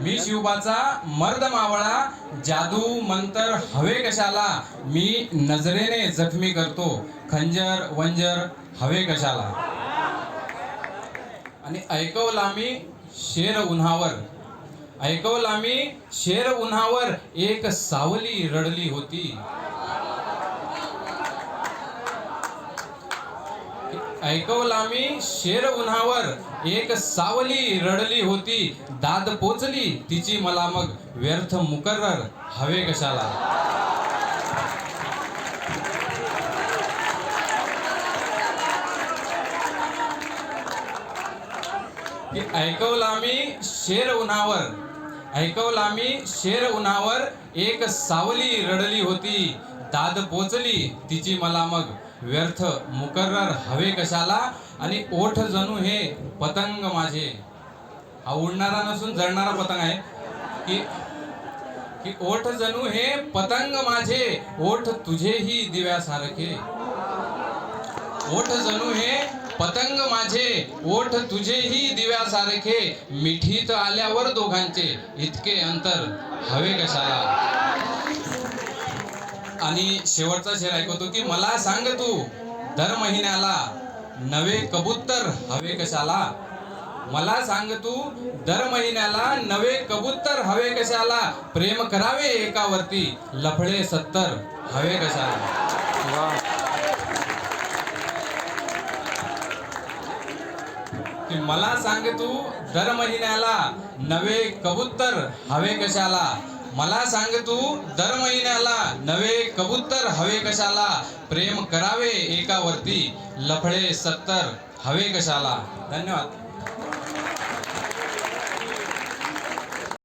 मी शिवबाचा मर्द मावळा जादू मंतर हवे कशाला? मी नजरेने जखमी करतो. खंजर वंजर हवे कशाला? आणि ऐकवला मी शेर उन्हावर. ऐकवला मी शेर उन्हावर एक सावली रडली होती. ऐकवला मी शेर उन्हावर एक सावली रडली होती दाद पोचली तिची मला मग व्यर्थ मुकर्रर हवे कशाला? ऐकवला मी शेर उन्हावर. ऐकवला मी शेर उन्हावर एक सावली रडली होती दाद पोचली तिची मला मग व्यर्थ मुकर्रर हवे कशाला? आणि ओठ जणू हे पतंग माझे. हा उडणारा नसून जळणारा पतंग आहे. की की ओठ जणू हे पतंग माझे. ओठ तुझेही दिव्यासारखे. ओठ जणू हे पतंग माझे. ओठ तुझेही दिव्यासारखे. मिठीत आल्यावर दोघांचे. इतके अंतर हवे कशाला? आणि शेवटचा शेर ऐकवतो की मला सांग तू दर महिन्याला नवे कबूतर हवे कशाला? मला सांग तू दर महिन्याला नवे कबूतर हवे कशाला? प्रेम करावे एकावरती लफडे सत्तर हवे कशाला? की मला सांग तू दर महिन्याला नवे कबूतर हवे कशाला? मला सांग तू दर महिन्याला नवे कबूतर हवे कशाला? प्रेम करावे एकावरती. लफडे सत्तर हवे कशाला? धन्यवाद.